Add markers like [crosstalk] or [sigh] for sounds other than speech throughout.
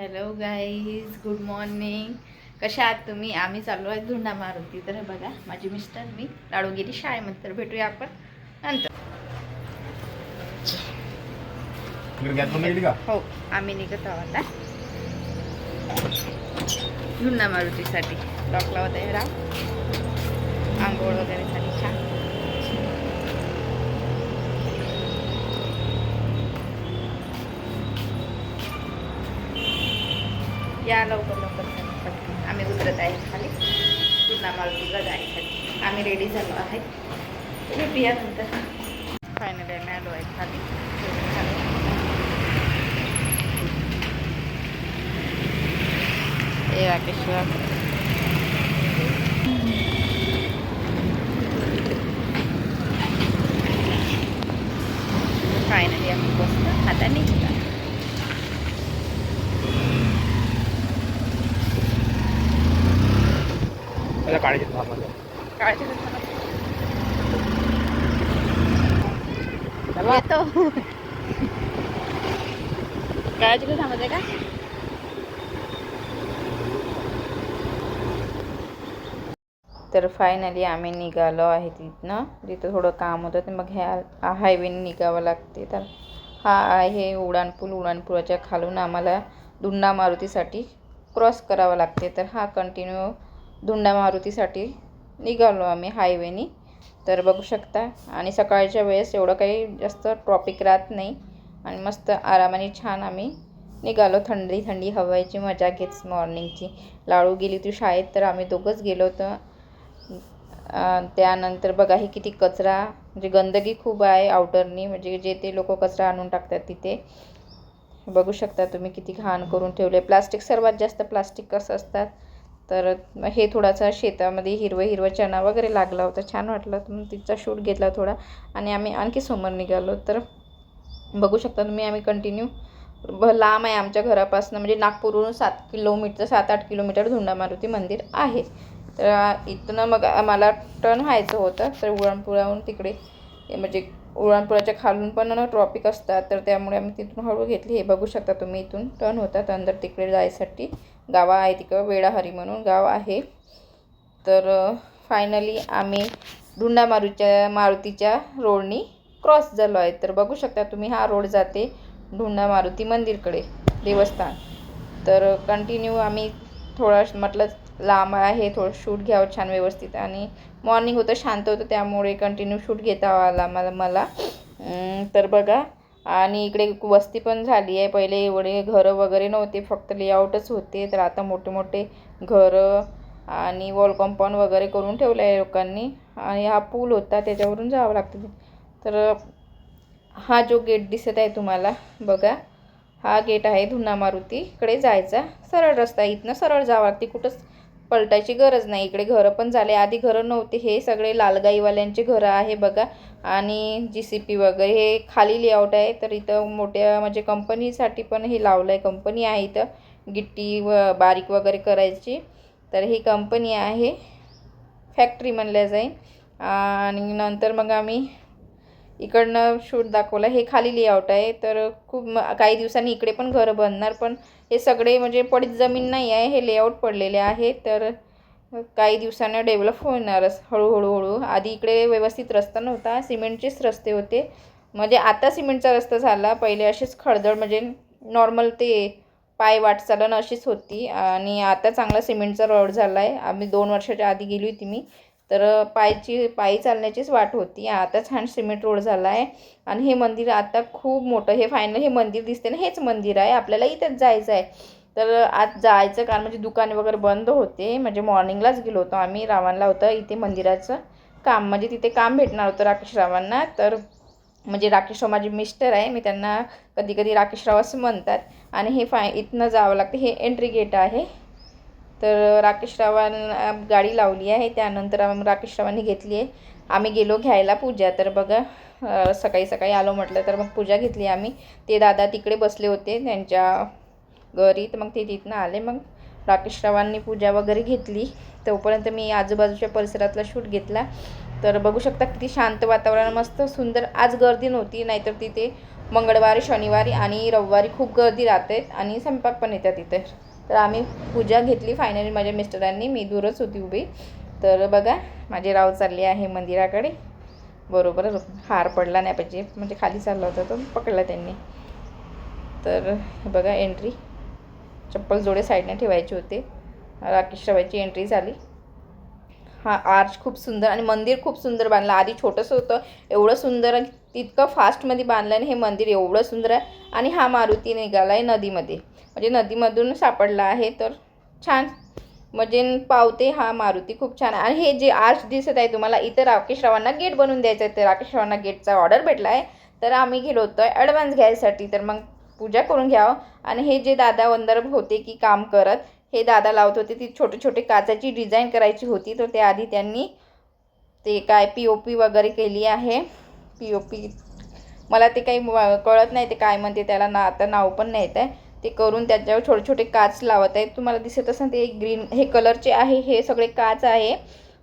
Hello guys good morning कशा आहात तुम्ही? आम्ही चाललो आहे धुंडा मारुती. तर बघा माझी मिस्टर मी लाडू गेली शाळेमध्ये. तर भेटूया आपण नंतर. हो आम्ही निघत आहोत धुंडा मारुतीसाठी. लॉक लावत आहे राव. आंघोळ वगैरे साठी या लवकर लवकर पटकन. आम्ही उतरत आहे खाली. पुन्हा मारुतीला जायसाठी आम्ही रेडी झालो आहे. भेटूया नंतर. फायनली आम्ही आलो आहे खाली. ए राकेश्वर फायनली आम्ही बसतो आता निघता त्याला काळजी थांबा काळजी नका करू. येतो. थांबत आहे का? तर फायनली आम्ही निघालो आहे तिथनं. तिथं थोडं काम होतं ते मग ह्या हायवेने निघावं लागते. तर हा आहे उड्डाणपूल उड्डाणपुलाच्या खालून आम्हाला दुंडा मारुतीसाठी क्रॉस करावं लागते. तर हा कंटिन्यू दुंडा मारुतीसाठी निघालो आम्ही हायवेनी तर बघू शकता. आणि सकाळच्या वेळेस एवढं काही जास्त ट्रॉपिक राहत नाही. आणि मस्त आरामाने छान आम्ही निघालो थंडी थंडी हवायची मजा घेत मॉर्निंगची लाडू गेली होती शाळेत तर आम्ही दोघंच गेलो होतो. त्यानंतर बघा ही किती कचरा म्हणजे गंदगी खूप आहे आउटरनी म्हणजे जे ते लोक कचरा आणून टाकतात तिथे. बघू शकता तुम्ही किती घाण करून ठेवले प्लास्टिक सर्वात जास्त प्लास्टिक कसं असतात? तर हे थोडासा शेतामध्ये हिरवं हिरवं चणा वगैरे लागला होता. छान वाटलं तर तिचा शूट घेतला थोडा आणि आम्ही आणखी समोर निघालो. तर बघू शकता तुम्ही आम्ही कंटिन्यू लांब आहे आमच्या घरापासून. म्हणजे नागपूरहून सात किलोमीटर सात आठ किलोमीटर धुंडा मारुती मंदिर आहे. तर इथनं मग आम्हाला टर्न व्हायचं होतं. तर उळणपुराहून तिकडे म्हणजे उळणपुराच्या खालून पण ट्रॉपिक असतात. तर त्यामुळे आम्ही तिथून हळू घेतली. हे बघू शकता तुम्ही इथून टर्न होतात अंदर तिकडे जायसाठी. गावा आहे तिकडं वेळाहरी म्हणून गाव आहे. तर फायनली आम्ही धुंडा मारूच्या मारुतीच्या रोडनी क्रॉस झालो आहे. तर बघू शकता तुम्ही हा रोड जाते धुंडा मारुती मंदिरकडे देवस्थान. तर कंटिन्यू आम्ही थोडा म्हटलं लांब आहे थोडं शूट घ्यावं छान व्यवस्थित. आणि मॉर्निंग होतं शांत होतं त्यामुळे कंटिन्यू शूट घेता आला मला मला. तर बघा आणि इकडे वस्ती पण झाली आहे. पहिले एवढे घरं वगैरे नव्हते फक्त लेआउटच होते. तर आता मोठे मोठे घरं आणि वॉल कॉम्पाऊंड वगैरे करून ठेवलं आहे लोकांनी. आणि हा पूल होता त्याच्यावरून जावं लागतं. तर हा जो गेट दिसत आहे तुम्हाला बघा. हा गेट आहे धुना मारुतीकडे जायचा सरळ रस्ता. आहे. इथनं सरळ जावं लागते. कुठंच पलटायची गरज नाही. इकडे घरं पण झाले. आधी घरं नव्हते. हे सगळे लालगाईवाल्यांचे घरं आहे बघा. आणि जी सी पी वगैरे हे खाली लेआउट आहे. तर इथं मोठ्या म्हणजे कंपनीसाठी पण हे लावलं आहे कंपनी आहे इथं. गिट्टी व बारीक वगैरे करायची. तर ही कंपनी आहे. फॅक्टरी म्हणल्या जाईल. आणि नंतर मग आम्ही इकडनं शूट दाखवला. हे खाली लेआउट आहे. तर खूप काही दिवसांनी इकडे पण घरं बनणार पण हे सगळे म्हणजे पडीत जमीन नाही आहे. हे लेआउट पडलेले आहे. तर काही दिवसांनी डेव्हलप होणारच हळूहळू हळू आधी इकडे व्यवस्थित रस्ता नव्हता. सिमेंटचेच रस्ते होते. म्हणजे आता सिमेंटचा रस्ता झाला. पहिले असेच खडदळ म्हणजे नॉर्मल ते पाय वाटचालन अशीच होती. आणि आता चांगला सिमेंटचा रोड झाला आहे आम्ही दोन वर्षाच्या आधी गेली होती मी. तर पायची पायी चालण्याचीच वाट होती. आता छान सिमेंट रोड झाला आहे आणि हे मंदिर आता खूप मोठं हे फायनल हे मंदिर दिसते ना हेच मंदिर आहे. आपल्याला इथंच जायचं आहे. तर आज जायचं कारण म्हणजे दुकाने वगैरे बंद होते. म्हणजे मॉर्निंगलाच गेलो होतो आम्ही रावणला होतं इथे मंदिराचं काम. म्हणजे तिथे काम भेटणार होतं राकेश रावांना. तर म्हणजे राकेशराव माझे मिस्टर आहे. मी त्यांना कधी कधी राकेशराव असं म्हणतात. आणि हे फाय इथनं जावं लागतं. हे एंट्री गेट आहे. तर राकेशरावांना गाडी लावली आहे. त्यानंतर राकेश राकेशरावांनी घेतली आहे. आम्ही गेलो घ्यायला पूजा. तर बघा सकाळी सकाळी आलो म्हटलं तर मग पूजा घेतली आम्ही. ते दादा तिकडे बसले होते त्यांच्या घरी. तर मग ते तिथनं आले. मग राकेशरावांनी पूजा वगैरे घेतली. तोपर्यंत मी आजूबाजूच्या परिसरातला शूट घेतला. तर बघू शकता किती शांत वातावरण मस्त सुंदर. आज गर्दी नव्हती नाहीतर तिथे मंगळवारी शनिवारी आणि रविवारी खूप गर्दी राहते आणि स्वयंपाक पण येतात तिथे. तर आम्ही पूजा घेतली फायनली माझ्या मिस्टरांनी. मी दूरच होती उभी. तर बघा माझे राव चालले आहे मंदिराकडे. बरोबर हार पडला नाही पाहिजे. म्हणजे खाली चालला होता तो पकडला त्यांनी. तर बघा एंट्री चप्पल जोडे साईडने ठेवायचे होते. राकेश रावाची एंट्री झाली. हा आर्च खूप सुंदर आणि मंदिर खूप सुंदर बांधलं. आधी छोटंसं होतं एवढं सुंदर आणि तितकं फास्टमध्ये बांधलं आणि हे मंदिर एवढं सुंदर आहे. आणि हा मारुती निघाला आहे नदीमध्ये. म्हणजे नदीमधून सापडला आहे तर छान. म्हणजे पावते हा मारुती खूप छान. आहे आणि हे जे आर्च दिसत आहे तुम्हाला इथं राकेश रावांना गेट बनवून द्यायचं आहे. तर राकेश रावांना गेटचा ऑर्डर भेटला आहे तर आम्ही गेलो होतो ॲडव्हान्स घ्यायसाठी. तर मग पूजा करून घ्यावं हो. आणि हे जे दादा वंदर्भ होते की काम करत हे दादा लावत होते ती छोटे छोटे काचाची डिझाईन करायची होती. तर त्याआधी आधी त्यांनी ते काय पी ओ पी वगैरे केली आहे. पी ओ पी मला ते काही व- कळत नाही ते काय म्हणते त्याला ना आता नाव पण नाही येत आहे. ते करून त्याच्यावर छोटे छोटे काच लावत आहेत. तुम्हाला दिसत असेल ते ग्रीन हे कलरचे आहे हे सगळे काच आहे.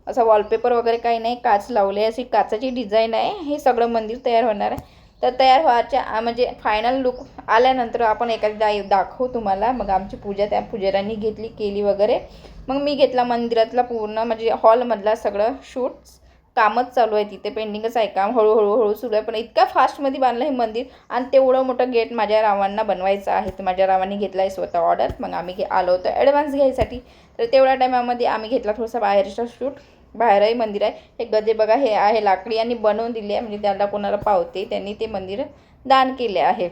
असा वॉलपेपर वगैरे काही नाही काच लावले अशी काचाची डिझाईन आहे. हे सगळं मंदिर तयार होणार आहे. तर तयार व्हायच्या म्हणजे फायनल लुक आल्यानंतर आपण एखाद्या दाखवू तुम्हाला. मग आमची पूजा त्या पुजाऱ्यांनी घेतली केली वगैरे. मग मी घेतला मंदिरातला पूर्ण म्हणजे हॉलमधला सगळं शूट्स कामच चालू आहे तिथे पेंडिंगच आहे काम हळूहळू हळू सुरू आहे. पण इतका फास्टमध्ये बांधलं हे मंदिर आणि तेवढं मोठं गेट माझ्या रावांना बनवायचं आहे. तर माझ्या रावांनी घेतला आहे स्वतः ऑर्डर मग आम्ही घे आलो होतो ॲडव्हान्स घ्यायसाठी. तर तेवढ्या टायमामध्ये आम्ही घेतला थोडासा बाहेरचा शूट बाहेरही मंदिर आहे. हे गदे बघा हे आहे लाकडी आणि बनवून दिले आहे. म्हणजे त्याला कोणाला पावते त्यांनी ते मंदिर दान केले आहे.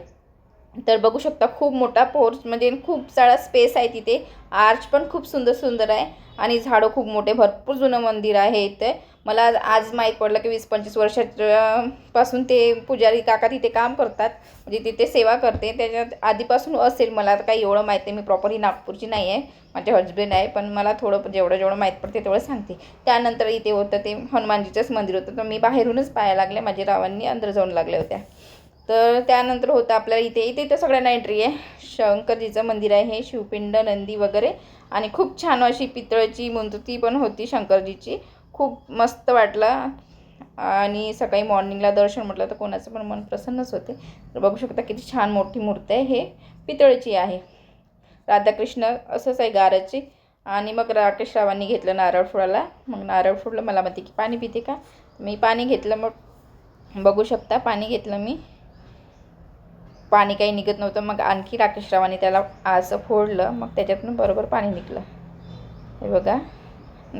तर बघू शकता खूप मोठा पोर्च म्हणजे खूप सारा स्पेस आहे तिथे. आर्च पण खूप सुंदर सुंदर आहे आणि झाडं खूप मोठे भरपूर जुनं मंदिर आहे इथे. मला आज- माहीत पडलं की वीस पंचवीस वर्षाच्या पासून ते पुजारी काका तिथे काम करतात. म्हणजे तिथे सेवा करते. त्याच्यात आधीपासून असेल मला आता काही एवढं माहीत नाही. मी प्रॉपर ही नागपूरची नाही आहे. माझे हजबंड आहे. पण मला थोडं जेवढं जेवढं माहीत पडते तेवढं सांगते. त्यानंतर इथे होतं ते हनुमानजीचंच मंदिर होतं. तर मी बाहेरूनच पाहायला लागले. माझ्या रावांनी अंदर जाऊन लागल्या होत्या. तर त्यानंतर होतं आपल्याला इथे इथे तर सगळ्यांना एंट्री आहे. शंकरजीचं मंदिर आहे हे शिवपिंड नंदी वगैरे. आणि खूप छान अशी पितळची मूर्ती पण होती शंकरजीची. खूप मस्त वाटलं. आणि सकाळी मॉर्निंगला दर्शन म्हटलं तर कोणाचं पण मन प्रसन्नच होते. तर बघू शकता किती छान मोठी मूर्ती आहे. हे पितळची आहे. राधाकृष्ण असंच आहे गाराची. आणि मग राकेश रावांनी घेतलं नारळ फुलाला. मग नारळ फुडलं मला म्हणते की पाणी पिते का? मी पाणी घेतलं मग बघू शकता. पाणी घेतलं मी. पाणी काही निघत नव्हतं. मग आणखी राकेशरावांनी त्याला असं फोडलं. मग त्याच्यातून बरोबर पाणी निघलं. हे बघा.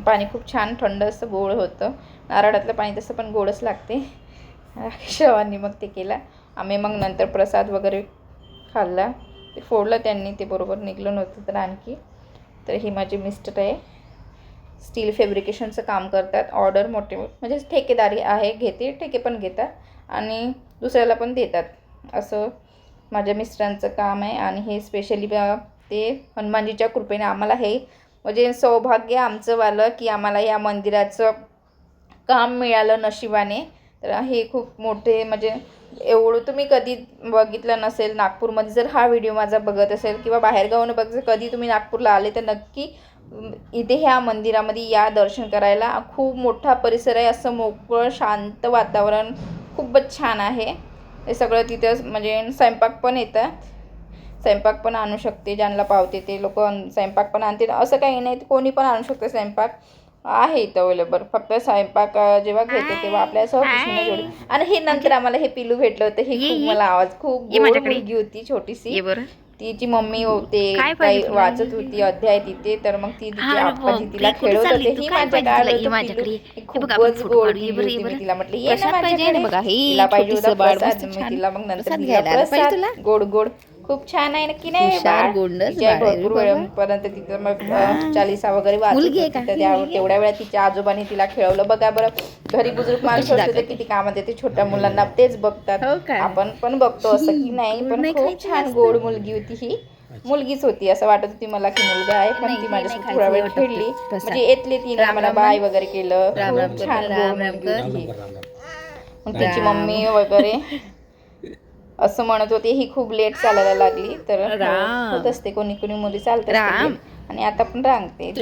पाणी खूप छान थंड असं गोड होतं. नारळातलं पाणी तसं पण गोडच लागते. राकेश रावांनी मग ते केलं. आम्ही मग नंतर प्रसाद वगैरे खाल्ला. ते फोडलं त्यांनी. ते बरोबर निघलं नव्हतं तर आणखी. तर ही माझी मिस्टर आहे. स्टील फेब्रिकेशनचं काम करतात. ऑर्डर मोठे म्हणजे ठेकेदारी आहे. घेते ठेके पण घेतात. आणि दुसऱ्याला पण देतात. असं माझ्या मिस्टरांचं काम आहे आणि हे स्पेशली ते हनुमानजीच्या कृपेने आम्हाला हे म्हणजे सौभाग्य आमचं वालं की आम्हाला या मंदिराचं काम मिळालं नशिबाने. तर हे खूप मोठे म्हणजे एवढं तुम्ही कधी बघितलं नसेल नागपूरमध्ये जर हा व्हिडिओ माझा बघत असेल किंवा बाहेरगावनं बघत कधी तुम्ही नागपूरला आले तर नक्की इथे ह्या मंदिरामध्ये या दर्शन करायला. खूप मोठा परिसर आहे असं मोकळं शांत वातावरण खूपच छान आहे. हे सगळं तिथं म्हणजे स्वयंपाक पण येतं. स्वयंपाक पण आणू शकते ज्यांना पावते ते लोक स्वयंपाक पण आणते असं काही नाही कोणी पण आणू शकते स्वयंपाक. आहे इथं अवेलेबल. फक्त स्वयंपाक जेव्हा घेते तेव्हा आपल्यासोबत कृष्ण जोडी. आणि हे नंतर आम्हाला हे पिलू भेटलं होतं. हे खूप. मला आवाज खूप. मुलगी होती छोटीशी. तिची मम्मी होते काय काही पाहिजे तुला? वाचत होती अध्याय तिथे तर मग ती तिची हा, आप्पाजी तिला कुठे खेळवत चालली होते तू? ही काय माझ्या पाहिजे तुला? गाडीत ये माझ्याकडे. होती हे बघ, आपण खूपच फोटो गोड काढू. ये मुलगी बरं, ये होती मी बरं. तिला म्हटलं ये ना प्रसाद पाहिजे ना माझ्याकडे बघा. हे तिला पाहिजे छोटीसं होता बाळ प्रसाद मस्त मी छान. तिला मग नंतर प्रसाद दिला घ्यायला आला पाहिजे प्रसाद तुला? गोड गोड खूप छान आहे नक्की नाही हुशार, बाळ. गोंडस तिच्या बाळ आहे रे भरपूर बाबा. वेळपर्यंत तिथं मग चालिसा वगैरे मुलगी आहे. का? त्या-? तेवढ्या वेळा तिच्या आजोबांनी तिला खेळवलं बघा बरं घरी बुजुर्ग माणसं असते तर दाखवते. किती कामात येते छोट्या मुलांना तेच बघतात हो? आपण पण बघतो असं की [laughs] नाही गोड पण नाही खूप खायचं छान जास्त. गोड मुलगी होती ही मुलगीच होती असं वाटत होती मला की मुलगा आहे पण नाही, ती माझ्यासोबत नाही थोडा वेळ खायचं, खेळली. म्हणजे येतली तिने राम मला राम बाय. वगैरे केलं राम राम खूप कर, छान राम गोड राम मुलगी कर. होती ही. मग तिची. मम्मी वगैरे [laughs] असं म्हणत होती ही खूप लेट चालायला लागली. तर हो. होत असते कोणी कोणी मुली चालत. आणि आता पण रांगते?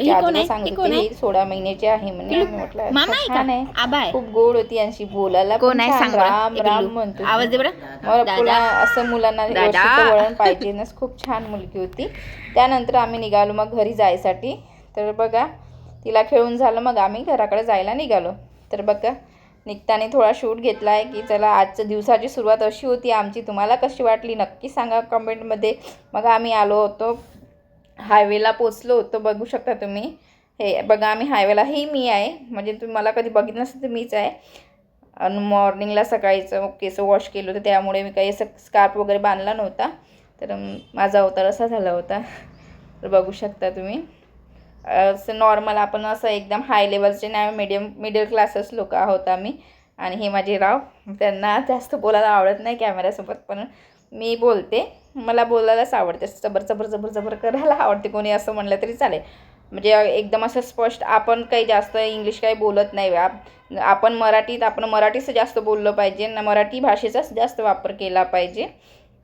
सांगत होते सोळा महिन्याची आहे म्हणे. म्हटलं छान आहे. खूप गोड होती आणि बोलायला कोण. राम राम. म्हणतो असं मुलांना वळण पाहिजे. ना खूप छान मुलगी होती. त्यानंतर आम्ही निघालो मग घरी जायसाठी. तर बघा तिला खेळून झालं मग आम्ही घराकडे जायला निघालो. तर बघा निघताना थोडा शूट घेतला आहे की चला आजच्या दिवसाची सुरुवात अशी होती. आमची तुम्हाला कशी वाटली नक्की सांगा कमेंटमध्ये. मग आम्ही आलो होतो. हायवेला पोचलो होतो. बघू शकता तुम्ही. हे बघा आम्ही हायवेला ही मी आहे. म्हणजे तुम्ही मला कधी बघितलं नसेल तर मीच आहे. आणि मॉर्निंगला सकाळीचं केस वॉश केलं होतं. त्यामुळे मी काही असं स्कार्फ वगैरे बांधला नव्हता. तर माझा अवतार असा झाला होता. तर बघू शकता तुम्ही. नॉर्मल आपण असं एकदम हाय लेवलचे नाही मिडियम मिडल क्लासेस लोक आहोत आम्ही. आणि हे माझे राव. त्यांना जास्त बोलायला आवडत नाही कॅमेऱ्यासोबत पण मी बोलते. मला बोलायलाच आवडते. जबर जबर जबर जबर करायला आवडते. कोणी असं म्हणलं तरी चालेल. म्हणजे एकदम असं स्पष्ट आपण काही जास्त इंग्लिश काही बोलत नाही. आप- आपण मराठीत आपण मराठीच जास्त बोललं पाहिजे. न मराठी भाषेचाच जास्त वापर केला पाहिजे.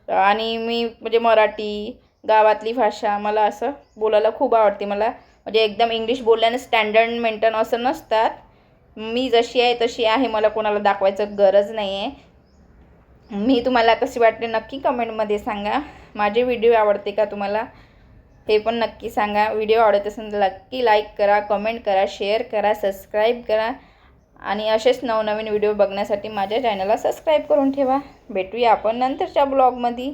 आणि मी म्हणजे मराठी गावातली भाषा मला असं बोलायला खूप आवडते. मला म्हणजे एकदम इंग्लिश बोलल्याने स्टँडर्ड मेंटेन असं नसतात. मी जशी आहे तशी आहे. मला कोणाला दाखवायचं गरज नाही आहे मी तुम्हाला कशी वाटते नक्की कमेंटमध्ये सांगा. माझे व्हिडिओ आवडते का तुम्हाला? हे पण नक्की सांगा. व्हिडिओ आवडत असेल तर नक्की लाईक करा कमेंट करा शेअर करा सबस्क्राईब करा. आणि असेच नवनवीन व्हिडिओ बघण्यासाठी माझ्या चॅनलला सबस्क्राईब करून ठेवा. भेटूया आपण नंतरच्या ब्लॉगमध्ये